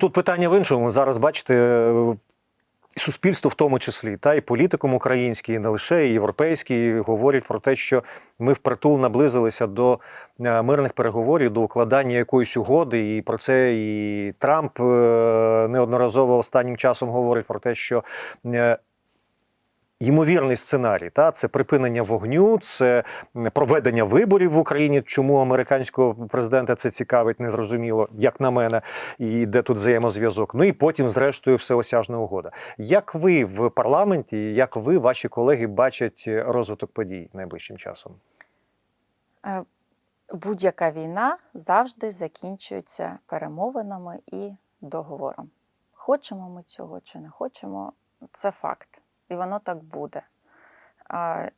Тут питання в іншому. Зараз бачите, е, суспільство в тому числі, та і політикум український, і не лише і європейський, говорять про те, що ми впритул наблизилися до е, мирних переговорів, до укладання якоїсь угоди. І про це і Трамп е, неодноразово останнім часом говорить про те, що. Ймовірний сценарій, та це припинення вогню, це проведення виборів в Україні. Чому американського президента це цікавить, незрозуміло, як на мене, і де тут взаємозв'язок. Ну і потім, зрештою, всеосяжна угода. Як ви в парламенті, як ви, ваші колеги, бачать розвиток подій найближчим часом? Е, Будь-яка війна завжди закінчується перемовинами і договором. Хочемо ми цього чи не хочемо, це факт. І воно так буде.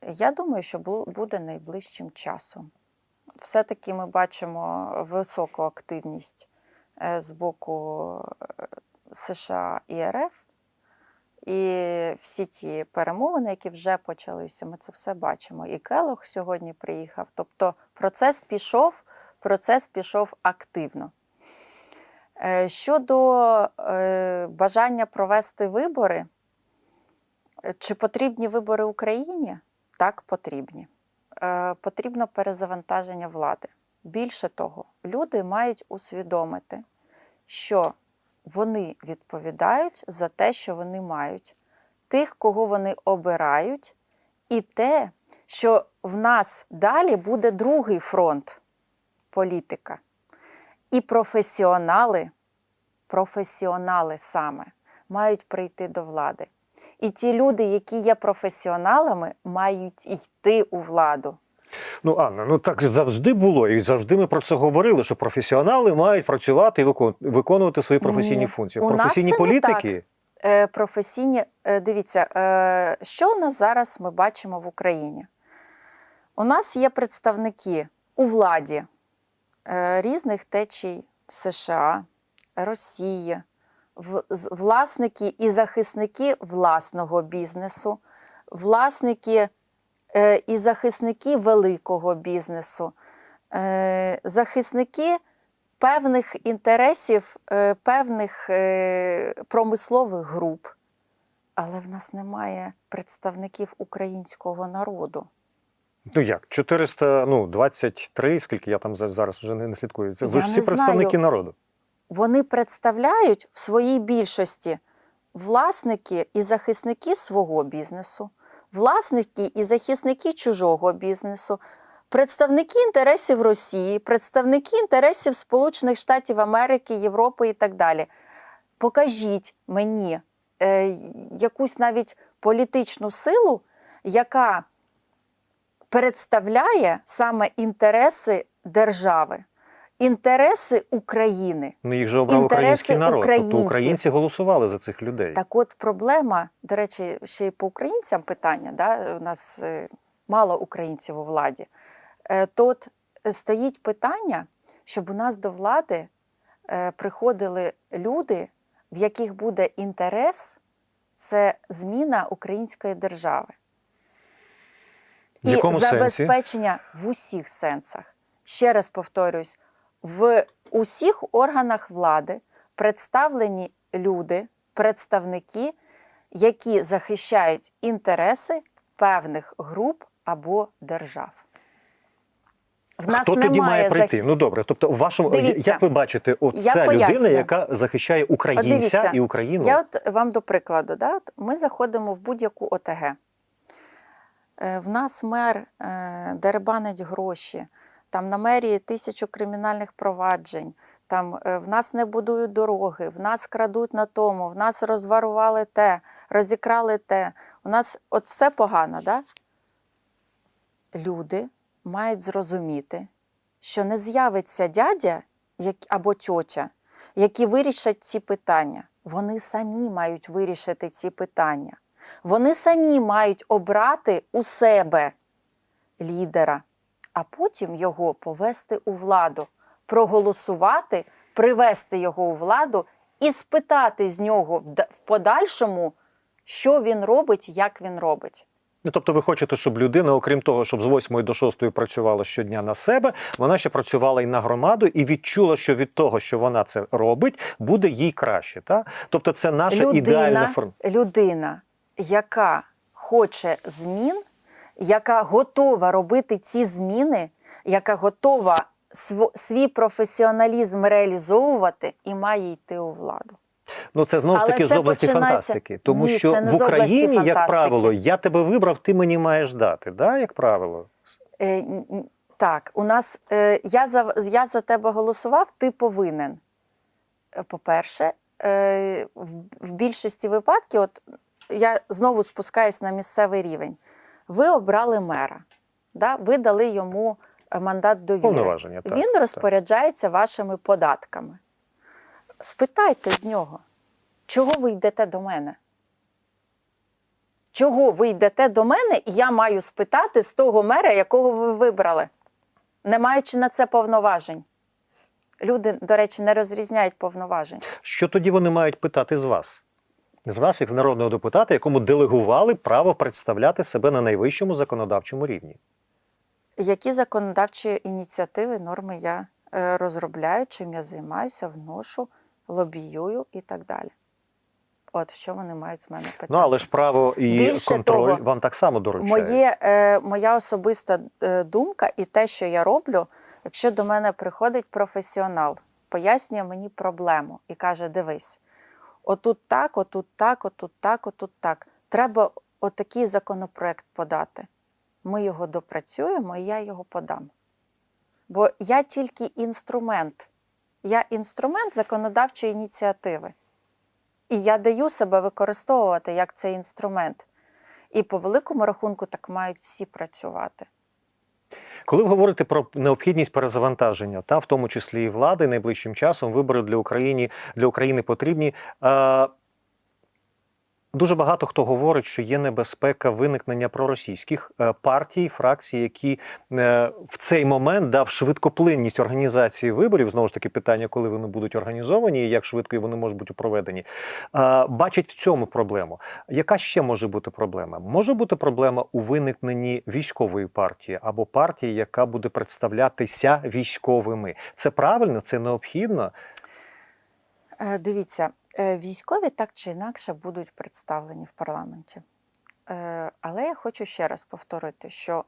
Я думаю, що буде найближчим часом. Все-таки ми бачимо високу активність е, з боку е, США і РФ. І всі ті перемовини, які вже почалися, ми це все бачимо. І Келох сьогодні приїхав. Тобто процес пішов, процес пішов активно. Е, Щодо бажання провести вибори, чи потрібні вибори Україні? Так, потрібні. Е, Потрібно перезавантаження влади. Більше того, люди мають усвідомити, що вони відповідають за те, що вони мають, тих, кого вони обирають, і те, що в нас далі буде другий фронт політика. І професіонали, професіонали саме, мають прийти до влади. І ті люди, які є професіоналами, мають йти у владу. Ну, Анна, ну так завжди було, і завжди ми про це говорили, що професіонали мають працювати і виконувати свої професійні Ні, функції. у нас Професійні це не політики. Е, професійні, е, дивіться, е, що у нас зараз ми бачимо в Україні? У нас є представники у владі е, різних течій США, Росії, власники і захисники власного бізнесу, власники е, і захисники великого бізнесу, е, захисники певних інтересів, е, певних промислових груп. Але в нас немає представників українського народу. Ну як? 400, ну, 23, скільки я там зараз вже не, слідкую. Це ви ж всі представники народу. Вони представляють в своїй більшості власники і захисники свого бізнесу, власники і захисники чужого бізнесу, представники інтересів Росії, представники інтересів Сполучених Штатів Америки, Європи і так далі. Покажіть мені е, якусь навіть політичну силу, яка представляє саме інтереси держави, інтереси України. Ну їх же обрав український народ. Тобто українці голосували за цих людей. Так от проблема, до речі, ще й по українцям питання, да? у нас е, мало українців у владі. Е, е, стоїть питання, щоб у нас до влади е, приходили люди, в яких буде інтерес, це зміна української держави. В якому і сенсі? забезпечення в усіх сенсах. Ще раз повторюсь, в усіх органах влади представлені люди, представники, які захищають інтереси певних груп або держав. В нас Хто тоді має прийти? захи- Ну добре. Тобто, в вашому Дивіться, як ви бачите, оця людина, поясню. яка захищає українця дивіться, і Україну. Я от вам до прикладу, да, от ми заходимо в будь-яку ОТГ. Е, В нас мер е, деребанить гроші, там на мерії тисячу кримінальних проваджень, там е, в нас не будують дороги, в нас крадуть на тому, в нас розварували те, розікрали те. У нас от все погано, да? Люди мають зрозуміти, що не з'явиться дядя або тьотя, які вирішать ці питання. Вони самі мають вирішити ці питання. Вони самі мають обрати у себе лідера, а потім його повести у владу, проголосувати, привести його у владу і спитати з нього в подальшому, що він робить, як він робить. Ну, тобто, ви хочете, щоб людина, окрім того, щоб з 8 до 6 працювала щодня на себе, вона ще працювала і на громаду, і відчула, що від того, що вона це робить, буде їй краще. Та? Тобто, це наша ідеальна форма. людина, яка хоче змін, яка готова робити ці зміни, яка готова св- свій професіоналізм реалізовувати і має йти у владу. Ну, це знову ж таки з області починається- фантастики. Тому Ні, що в Україні, як правило, я тебе вибрав, ти мені маєш дати. Да, як правило. Е, так, у нас е, я, за, я за тебе голосував, ти повинен. Е, По-перше, е, в, в більшості випадків, от я знову спускаюсь на місцевий рівень. Ви обрали мера, да? ви дали йому е, мандат довіри. Так, Він так. розпоряджається вашими податками. Спитайте з нього, чого ви йдете до мене? Чого ви йдете до мене, і я маю спитати з того мера, якого ви вибрали, не маючи на це повноважень. Люди, до речі, не розрізняють повноважень. Що тоді вони мають питати з вас? З вас, як з народного депутата, якому делегували право представляти себе на найвищому законодавчому рівні. Які законодавчі ініціативи, норми я е, розробляю, чим я займаюся, вношу, лобіюю і так далі. От що вони мають з мене питати. Ну, але ж право і Більше контроль того, вам так само доручають. Моє, е, моя особиста е, думка і те, що я роблю, якщо до мене приходить професіонал, пояснює мені проблему і каже: дивись, отут так, отут так, отут так, отут так. Треба отакий законопроект подати. Ми його допрацюємо, і я його подам. Бо я тільки інструмент. Я інструмент законодавчої ініціативи. І я даю себе використовувати як цей інструмент. І по великому рахунку так мають всі працювати. Коли ви говорите про необхідність перезавантаження, та в тому числі і влади найближчим часом вибори для України для України потрібні. Е, Дуже багато хто говорить, що є небезпека виникнення проросійських е, партій, фракцій, які е, в цей момент дав швидкоплинність організації виборів. Знову ж таки, питання, коли вони будуть організовані і як швидко вони можуть бути проведені. е, Бачать в цьому проблему. Яка ще може бути проблема? Може бути проблема у виникненні військової партії або партії, яка буде представлятися військовими. Це правильно, це необхідно. Дивіться, військові так чи інакше будуть представлені в парламенті. Е, Але я хочу ще раз повторити, що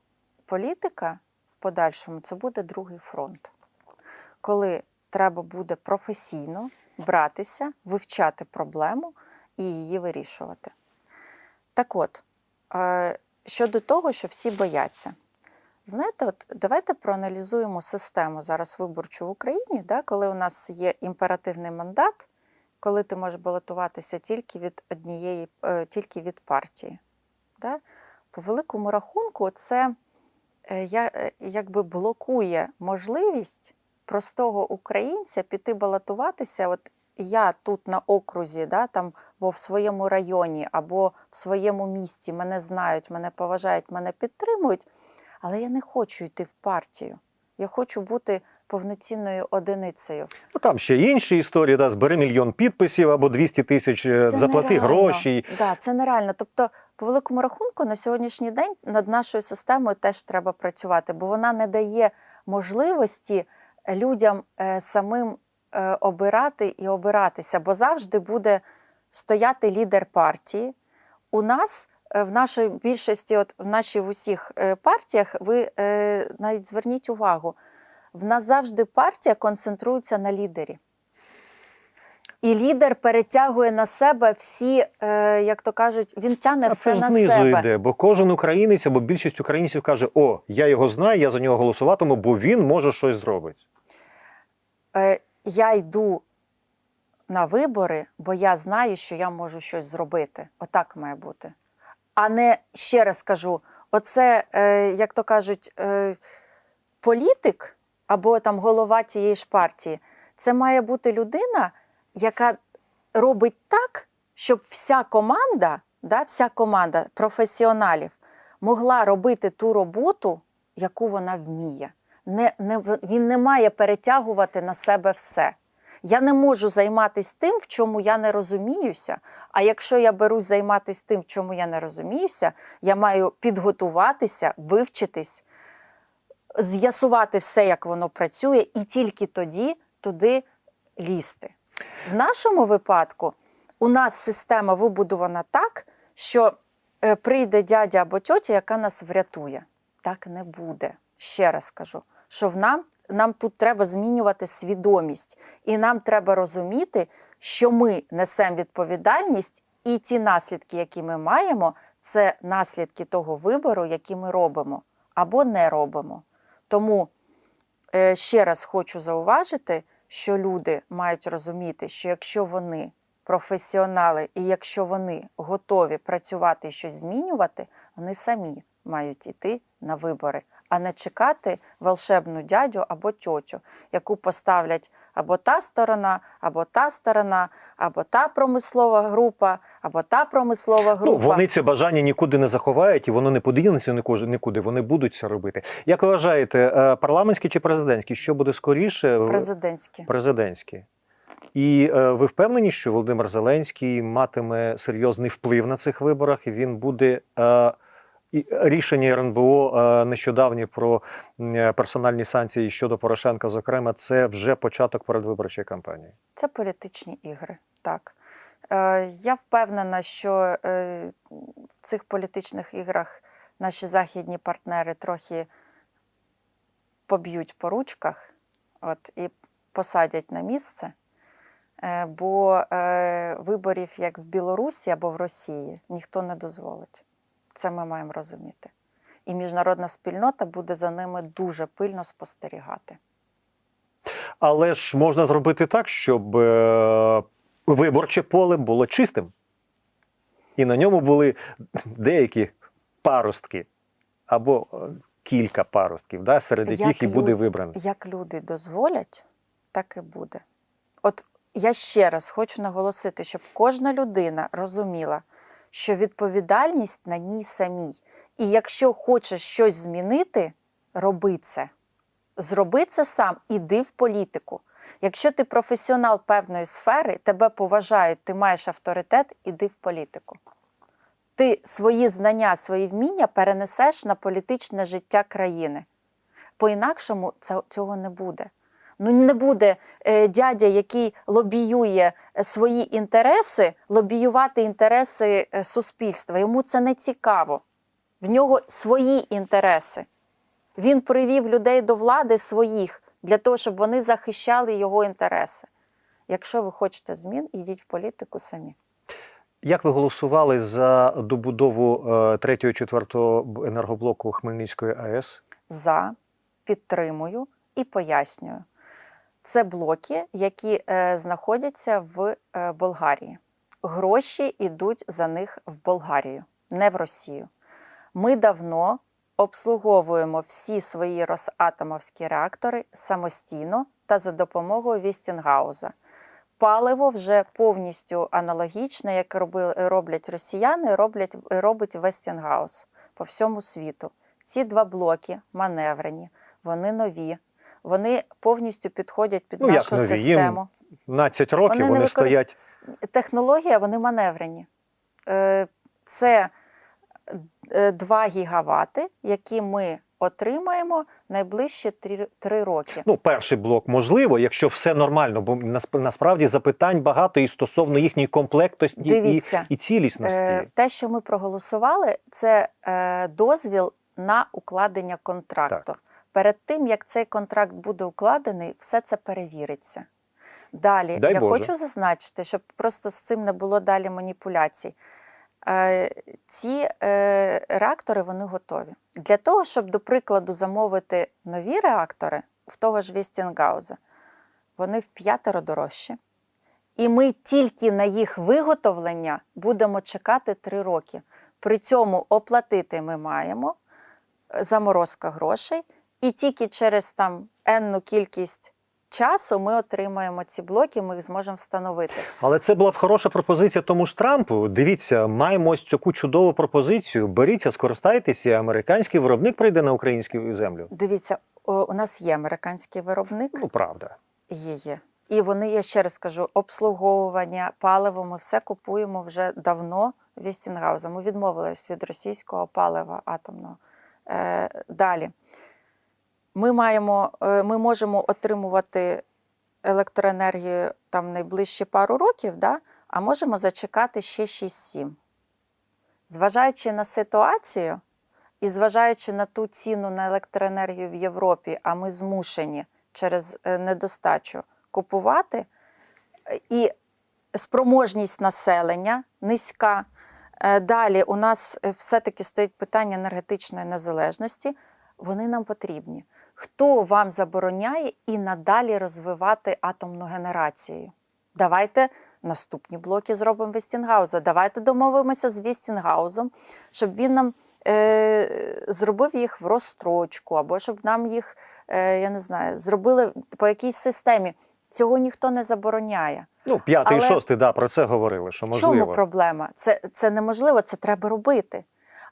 політика в подальшому це буде другий фронт, коли треба буде професійно братися, вивчати проблему і її вирішувати. Так от, е, щодо того, що всі бояться. Знаєте, от давайте проаналізуємо систему зараз виборчу в Україні, да, коли у нас є імперативний мандат, коли ти можеш балотуватися тільки від однієї, е, тільки від партії. Да? По великому рахунку, це е, е, якби блокує можливість простого українця піти балотуватися. От я тут на окрузі, да, там, або в своєму районі, або в своєму місті мене знають, мене поважають, мене підтримують. Але я не хочу йти в партію. Я хочу бути повноцінною одиницею. Ну там ще інші історії, да, збери мільйон підписів або 200 тисяч, е, заплати нереально. гроші. Да, це нереально. Тобто, по великому рахунку, на сьогоднішній день над нашою системою теж треба працювати, бо вона не дає можливості людям е, самим е, обирати і обиратися, бо завжди буде стояти лідер партії. У нас е, в нашій більшості, от в нашій в усіх е, партіях, ви е, навіть зверніть увагу, в нас завжди партія концентрується на лідері. І лідер перетягує на себе всі, е, як то кажуть, він тягне А все це ж на знизу себе. йде, бо кожен українець або більшість українців каже: О, я його знаю, я за нього голосуватиму, бо він може щось зробити. Е, я йду на вибори, бо я знаю, що я можу щось зробити. Отак має бути. А не ще раз кажу: оце, е, як то кажуть, е, політик або там голова цієї ж партії, це має бути людина, яка робить так, щоб вся команда, да, вся команда професіоналів могла робити ту роботу, яку вона вміє. Не, не, він не має перетягувати на себе все. Я не можу займатися тим, в чому я не розуміюся. А якщо я берусь займатися тим, в чому я не розуміюся, я маю підготуватися, вивчитись, з'ясувати все, як воно працює, і тільки тоді туди лізти. В нашому випадку у нас система вибудована так, що е, прийде дядя або тьотя, яка нас врятує. Так не буде. Ще раз кажу, що в нам, нам тут треба змінювати свідомість, і нам треба розуміти, що ми несемо відповідальність, і ті наслідки, які ми маємо, це наслідки того вибору, який ми робимо або не робимо. Тому е, ще раз хочу зауважити, що люди мають розуміти, що якщо вони професіонали, і якщо вони готові працювати і щось змінювати, вони самі мають іти на вибори, а не чекати волшебну дядю або тьотю, яку поставлять або та сторона, або та сторона, або та промислова група, або та промислова група. Ну, вони це бажання нікуди не заховають і воно не поділиться нікуди. Вони будуть це робити. Як ви вважаєте, е, парламентські чи президентські? Що буде скоріше? президентські. Президентські. І е, ви впевнені, що Володимир Зеленський матиме серйозний вплив на цих виборах, і він буде е, рішення РНБО е, нещодавні про е, персональні санкції щодо Порошенка, зокрема, це вже початок передвиборчої кампанії. Це політичні ігри, так. Е, я впевнена, що в цих політичних іграх наші західні партнери трохи поб'ють по ручках от, і посадять на місце. Бо виборів, як в Білорусі або в Росії, ніхто не дозволить. Це ми маємо розуміти. І міжнародна спільнота буде за ними дуже пильно спостерігати. Але ж можна зробити так, щоб е, виборче поле було чистим. І на ньому були деякі паростки або е, кілька паростків, да, серед Як яких і буде люд- вибраний. Як люди дозволять, так і буде. От я ще раз хочу наголосити, щоб кожна людина розуміла, що відповідальність на ній самій. І якщо хочеш щось змінити, роби це. Зроби це сам, іди в політику. Якщо ти професіонал певної сфери, тебе поважають, ти маєш авторитет, іди в політику. Ти свої знання, свої вміння перенесеш на політичне життя країни. По-інакшому цього не буде. Ну не буде е, дядя, який лобіює е, свої інтереси, лобіювати інтереси е, суспільства. Йому це не цікаво. В нього свої інтереси. Він привів людей до влади своїх для того, щоб вони захищали його інтереси. Якщо ви хочете змін, ідіть в політику самі. Як ви голосували за добудову 3-4 енергоблоку Хмельницької АЕС? за, підтримую і пояснюю. Це блоки, які е, знаходяться в е, Болгарії. Гроші йдуть за них в Болгарію, не в Росію. Ми давно обслуговуємо всі свої росатомовські реактори самостійно та за допомогою Вістінгауза. Паливо вже повністю аналогічне, як роблять росіяни, роблять, робить Вестінгаус по всьому світу. Ці два блоки маневрені, вони нові, вони повністю підходять під Ну, як нашу нові? Їм систему. 15 років Вони вони, використ- стоять. Технологія, вони маневрені. Е, Це е, 2 гігавати, які ми отримаємо найближчі 3 роки. Ну, перший блок можливо, якщо все нормально, бо насправді запитань багато і стосовно їхньої комплектності і, Дивіться, і цілісності. Е, Те, що ми проголосували, це е, дозвіл на укладення контракту. Так. Перед тим, як цей контракт буде укладений, все це перевіриться. Далі Дай я Боже. хочу зазначити, щоб просто з цим не було далі маніпуляцій. Е, Ці е, реактори вони готові. Для того, щоб, до прикладу, замовити нові реактори в того ж Вестінгауза, вони в п'ятеро дорожчі. І ми тільки на їх виготовлення будемо чекати три роки. При цьому оплатити ми маємо е, заморозка грошей, і тільки через там енну кількість часу ми отримаємо ці блоки, ми їх зможемо встановити. Але це була б хороша пропозиція тому ж Трампу. Дивіться, маємо ось таку чудову пропозицію. Беріться, скористайтеся, американський виробник прийде на українську землю. Дивіться, у нас є американський виробник, Ну, правда. є, є. І вони, я ще раз скажу, обслуговування, паливо ми все купуємо вже давно Вістінгауза. Ми відмовились від російського палива атомного. Е, далі. Ми, маємо, е, ми можемо отримувати електроенергію там найближчі пару років, да? а можемо зачекати ще 6-7. Зважаючи на ситуацію і зважаючи на ту ціну на електроенергію в Європі, а ми змушені через е, недостачу купувати, і спроможність населення низька. Е, Далі у нас все-таки стоїть питання енергетичної незалежності. Вони нам потрібні. Хто вам забороняє і надалі розвивати атомну генерацію? Давайте наступні блоки зробимо Вестінгауза. Давайте домовимося з Вестінгаузом, щоб він нам е, зробив їх в розстрочку, або щоб нам їх, е, я не знаю, зробили по якійсь системі. Цього ніхто не забороняє. Ну, п'ятий Але- шостий, да, про це говорили, що можливо. чому проблема? Це, це неможливо, це треба робити.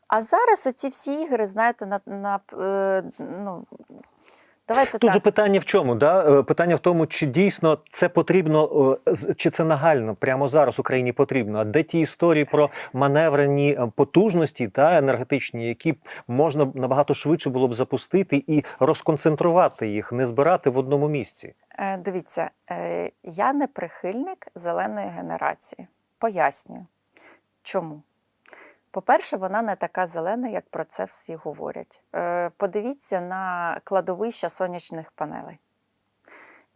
А зараз оці всі ігри, знаєте, на, на е, ну, давайте Тут так. же питання в чому? Да? Е, Питання в тому, чи дійсно це потрібно, е, чи це нагально прямо зараз Україні потрібно. А де ті історії про маневрені е, потужності та енергетичні, які можна набагато швидше було б запустити і розконцентрувати їх, не збирати в одному місці? Е, Дивіться, е, я не прихильник зеленої генерації. Пояснюю. Чому? По-перше, вона не така зелена, як про це всі говорять. Е, Подивіться на кладовища сонячних панелей.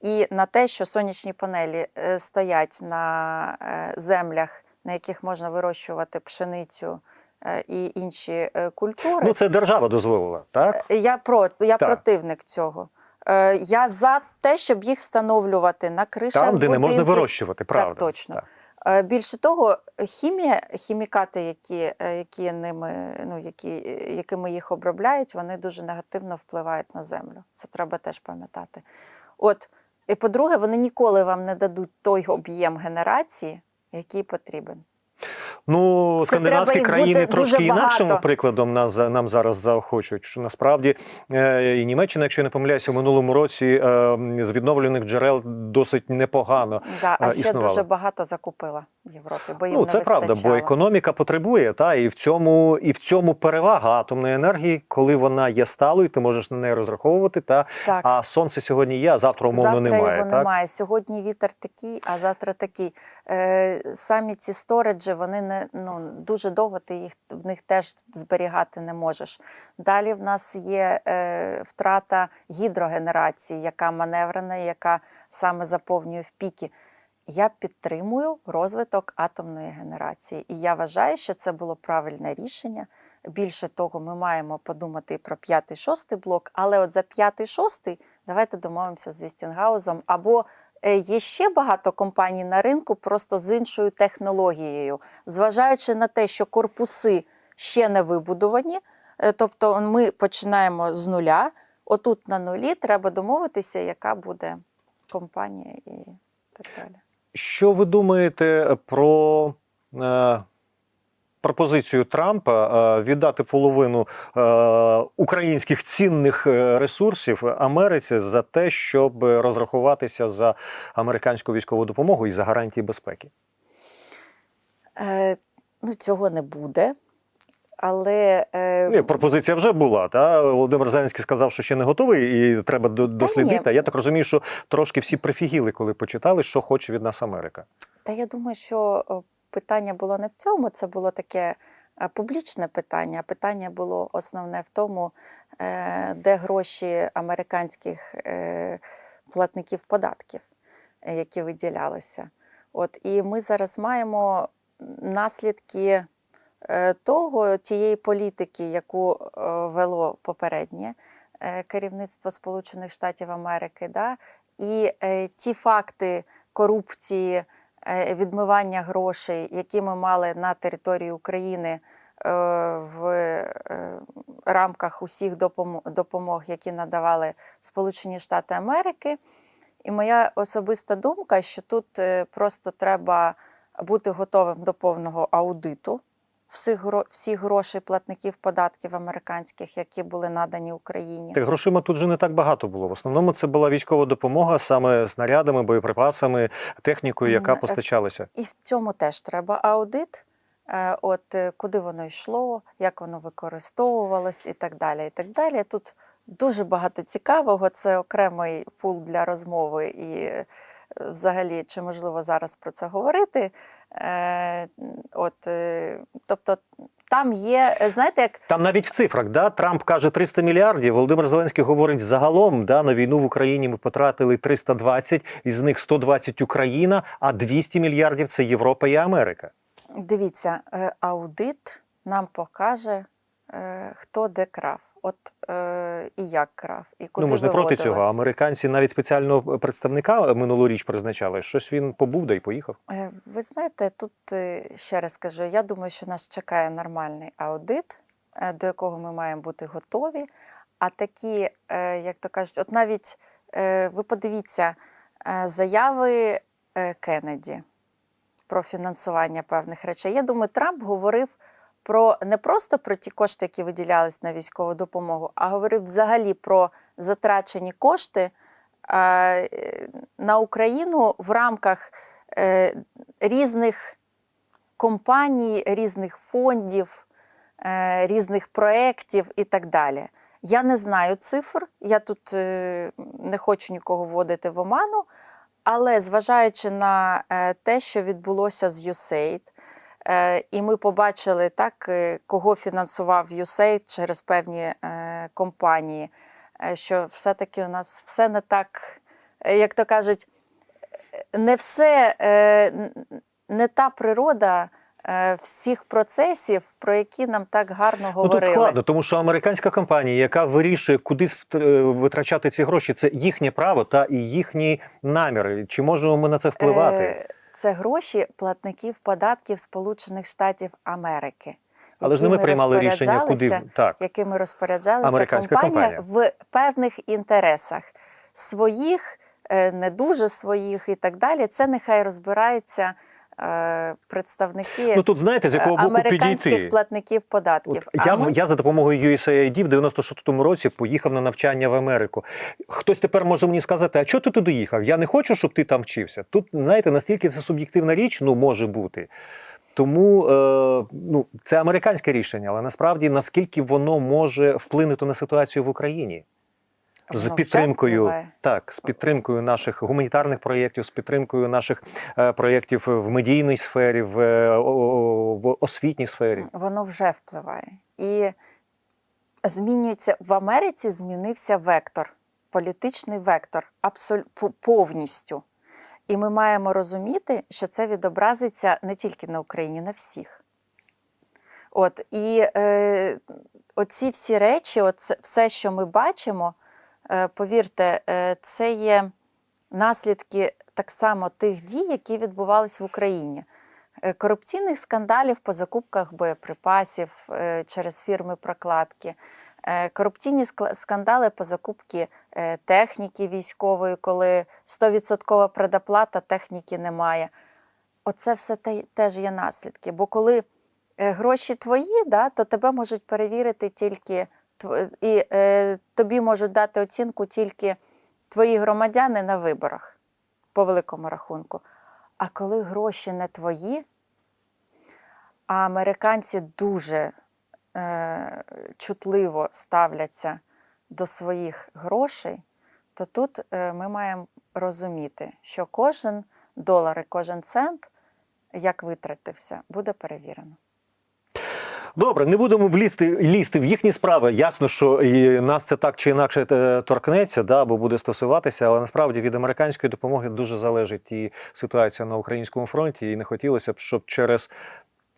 І на те, що сонячні панелі е, стоять на е, землях, на яких можна вирощувати пшеницю і інші культури. Ну це держава дозволила, так? Я про я Так. противник цього. Я за те, щоб їх встановлювати на кришах Там, де не можна вирощувати, правда. точно. Так. Е, Більше того, хімія, хімікати, які, е, які ними, ну які, якими їх обробляють, вони дуже негативно впливають на землю. Це треба теж пам'ятати. От, і по-друге, вони ніколи вам не дадуть той об'єм генерації, який потрібен. Ну, Це скандинавські країни трошки інакшим багато. прикладом нас нам зараз заохочують. Що насправді е, і Німеччина, якщо я не помиляюся, в минулому році е, з відновлених джерел досить непогано. Да, а е, ще існувало. дуже багато закупила Європі, бо їм Ну не це правда, бо економіка потребує, та і в цьому і в цьому перевага атомної енергії, коли вона є сталою, ти можеш на неї розраховувати. Та Так. а сонце сьогодні є, а завтра умовно завтра немає. його так? немає. Сьогодні вітер такий, а завтра такий. Е, самі ці сториджі, вони не ну дуже довго ти їх в них теж зберігати не можеш. Далі в нас є е, втрата гідрогенерації, яка маневрена, яка саме заповнює в піки. Я підтримую розвиток атомної генерації, і я вважаю, що це було правильне рішення. Більше того, ми маємо подумати про п'ятий шостий блок, але от за п'ятий шостий давайте домовимося з Вістінгаузом. Або е, є ще багато компаній на ринку, просто з іншою технологією, зважаючи на те, що корпуси ще не вибудовані, е, тобто ми починаємо з нуля. Отут на нулі треба домовитися, яка буде компанія і так далі. Що ви думаєте про е, пропозицію Трампа е, віддати половину е, українських цінних е, ресурсів Америці за те, щоб розрахуватися за американську військову допомогу і за гарантії безпеки? Е, ну, цього не буде. Але е, Ні, пропозиція вже була. Та Володимир Зеленський сказав, що ще не готовий, і треба до- дослідити. А я так розумію, що трошки всі прифігіли, коли почитали, що хоче від нас Америка. Та я думаю, що питання було не в цьому, це було таке е, публічне питання. Питання було основне в тому, е, де гроші американських е, платників податків, які виділялися. От, і ми зараз маємо наслідки того, тієї політики, яку е, вело попереднє е, керівництво Сполучених Штатів Америки, да? і е, ті факти корупції, е, відмивання грошей, які ми мали на території України е, в е, рамках усіх допомог, які надавали Сполучені Штати Америки. І моя особиста думка, що тут е, просто треба бути готовим до повного аудиту всіх, гро- всіх грошей платників податків американських, які були надані Україні. Так грошима тут же не так багато було. В основному це була військова допомога саме снарядами, боєприпасами, технікою, яка е, постачалася. І в цьому теж треба аудит. е, От е, куди воно йшло, як воно використовувалось і так далі. І так далі. Тут дуже багато цікавого. Це окремий пул для розмови. І взагалі, чи можливо зараз про це говорити? Е, От, е, тобто, там є, знаєте, як Там навіть в цифрах, да, Трамп каже 300 мільярдів. Володимир Зеленський говорить загалом, да, на війну в Україні ми потратили 320, із них 120 Україна, а 200 мільярдів це Європа і Америка. Дивіться, е, аудит нам покаже, е, хто де крав, от е, і як крав, і куди ну ми ж не проти цього. Американці навіть спеціального представника минулоріч призначали. Щось він побув да й поїхав. Е, Ви знаєте, тут е, ще раз кажу, я думаю, що нас чекає нормальний аудит, е, до якого ми маємо бути готові. А такі, е, як то кажуть, от навіть е, ви подивіться е, заяви е, Кеннеді про фінансування певних речей. Я думаю, Трамп говорив про не просто про ті кошти, які виділялись на військову допомогу, а говорив взагалі про затрачені кошти е, на Україну в рамках е, різних компаній, різних фондів, е, різних проєктів і так далі. Я не знаю цифр, я тут не хочу нікого вводити в оману, але зважаючи на те, що відбулося з USAID, і ми побачили так, е, кого фінансував USAID через певні е, компанії, е, що все-таки у нас все не так, е, як то кажуть, е, не все, е, не та природа е, всіх процесів, про які нам так гарно Ну говорили. тут складно, тому що американська компанія, яка вирішує, куди е, витрачати ці гроші, це їхнє право та і їхні наміри. Чи можемо ми на це впливати? Це гроші платників податків Сполучених Штатів Америки. Але ж не ми приймали рішення, куди так. якими розпоряджалися Американська компанія, в певних інтересах своїх, е, не дуже своїх і так далі. Це нехай розбираються е, представники Ну тут знаєте, з якого е, боку американських підійти. платників податків. От я, ми- я за допомогою USAID в 96-му році поїхав на навчання в Америку. Хтось тепер може мені сказати, а чого ти туди їхав? Я не хочу, щоб ти там вчився. Тут, знаєте, настільки це суб'єктивна річ, ну може бути. Тому е, ну, це американське рішення, але насправді наскільки воно може вплинути на ситуацію в Україні? З підтримкою, так, з підтримкою наших гуманітарних проєктів, з підтримкою наших е, проєктів в медійній сфері, в, е, в освітній сфері. Воно вже впливає. І змінюється в Америці змінився вектор, політичний вектор абсоль... повністю. І ми маємо розуміти, що це відобразиться не тільки на Україні, на всіх. От, і е, оці всі речі, оце, все, що ми бачимо, повірте, е, це є наслідки так само тих дій, які відбувалися в Україні. Е, Корупційних скандалів по закупках боєприпасів е, через фірми прокладки, е, корупційні скандали по закупці е, техніки військової, коли 100% предоплата техніки немає. Оце все те- теж є наслідки. Бо коли е, гроші твої, да, то тебе можуть перевірити тільки і е, тобі можуть дати оцінку тільки твої громадяни на виборах, по великому рахунку. А коли гроші не твої, а американці дуже е, чутливо ставляться до своїх грошей, то тут е, ми маємо розуміти, що кожен долар і кожен цент, як витратився, буде перевірено. Добре, не будемо влізти лізти в їхні справи. Ясно, що і нас це так чи інакше е, торкнеться, да, бо буде стосуватися, але насправді від американської допомоги дуже залежить і ситуація на українському фронті. І не хотілося б, щоб через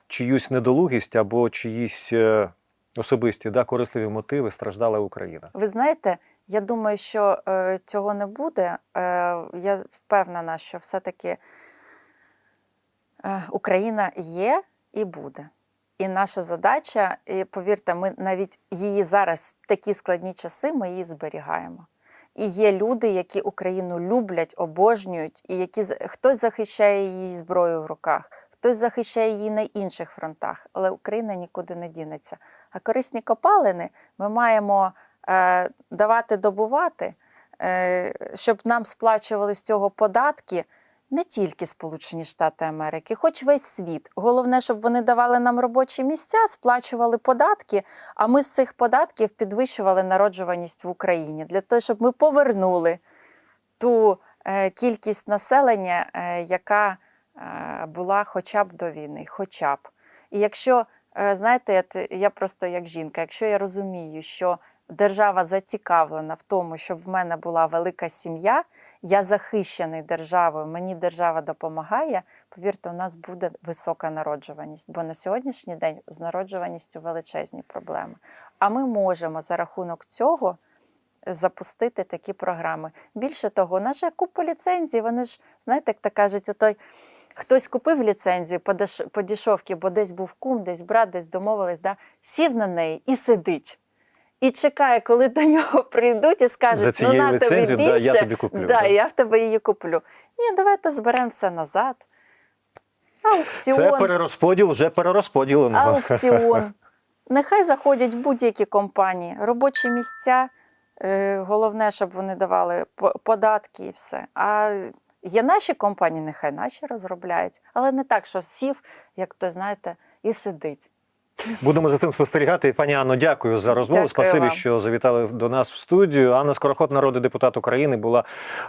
чиюсь недолугість або чиїсь е, особисті да, корисливі мотиви страждала Україна. Ви знаєте, я думаю, що е, цього не буде. Е, я впевнена, що все-таки е, Україна є і буде. І наша задача, і повірте, ми навіть її зараз в такі складні часи ми її зберігаємо. І є люди, які Україну люблять, обожнюють, і які хтось захищає її зброю в руках, хтось захищає її на інших фронтах, але Україна нікуди не дінеться. А корисні копалини ми маємо е, давати добувати, е, щоб нам сплачували з цього податки. Не тільки Сполучені Штати Америки, хоч весь світ. Головне, щоб вони давали нам робочі місця, сплачували податки, а ми з цих податків підвищували народжуваність в Україні для того, щоб ми повернули ту е, кількість населення, е, яка е, була хоча б до війни, хоча б. І якщо, знаєте, я просто як жінка, якщо я розумію, що держава зацікавлена в тому, щоб в мене була велика сім'я, я захищений державою, мені держава допомагає, повірте, у нас буде висока народжуваність, бо на сьогоднішній день з народжуваністю величезні проблеми. А ми можемо за рахунок цього запустити такі програми. Більше того, у нас же купа ліцензій, вони ж, знаєте, як то кажуть, отой. Хтось купив ліцензію по деш- по дешевці, бо десь був кум, десь брат, десь домовились, да? сів на неї і сидить. І чекає, коли до нього прийдуть і скажуть, ну на тобі ліцензією, да, я тобі куплю. Да, да. я в тебе її куплю. Ні, давайте зберемо все назад. Аукціон. Це перерозподіл вже перерозподілено. Аукціон. Нехай заходять в будь-які компанії, робочі місця. е, Головне, щоб вони давали податки і все. А є наші компанії, нехай наші розробляють, але не так, що сів, як то знаєте, і сидить. Будемо за цим спостерігати. Пані Анно, дякую за розмову. Дякую Спасибі, вам. що завітали до нас в студію. Анна Скороход, народний депутат України, була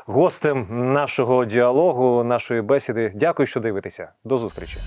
гостем нашого діалогу, нашої бесіди. Дякую, що дивитеся. До зустрічі.